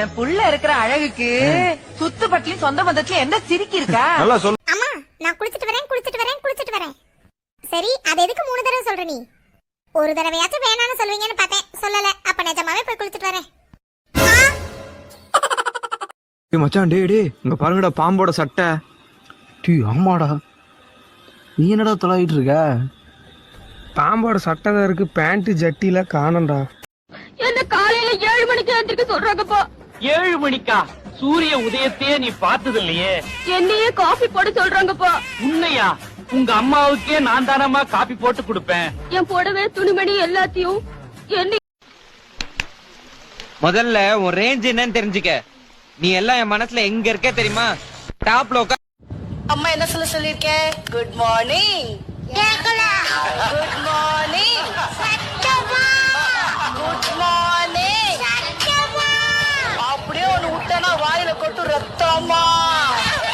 என் புள்ள இருக்கிற அழகுக்கு சுத்து பட்டிலும் சொந்த பந்தத்துல என்ன சிரிக்கி இருக்கா? நல்லா சொல்லு அம்மா நான் குளிச்சிட்டு வரேன் குளிச்சிட்டு வரேன் குளிச்சிட்டு வரேன். சரி அது எதுக்கு மூணு தடவை சொல்ற நீ? ஒரு தடவையாச்சும் வேணாம்னு சொல்வீங்கன்னு பார்த்தேன். சொல்லல. அப்ப நிஜமாவே போய் குளிச்சிட்டு வரேன். ஏய் மச்சான் டேய் டேய் இங்க பாருங்கடா பாம்போட சட்டை. டீ ஆமாடா. நீ என்னடா தொலைவிட்டு இருக்க? பாம்போட சட்டை தான் இருக்கு. பேண்ட் ஜட்டில காணண்டா என்ன காலையில ஏழு மணிக்கு எந்திரிக்க சொல்றாங்கப்பா ஏழு மணிக்கா? சூரிய உதயத்தையே நீ பார்த்தது இல்லையே என்னையே காஃபி போட சொல்றாங்கப்பா உண்மையா? உங்க அம்மாவுக்கே நான் தானம்மா காப்பி போட்டு கொடுப்பேன். என் புடவை துணிமணி எல்லாத்தையும் என்ன முதல்ல உன் ரேஞ்ச் என்னன்னு தெரிஞ்சுக்க. நீ எல்லாம் என் மனசுல எங்க இருக்க தெரியுமா? டாப்ல உட்கா அம்மா என்ன சொல்ல சொல்லிருக்கேன் குட் மார்னிங் மார்னிங் அப்படியே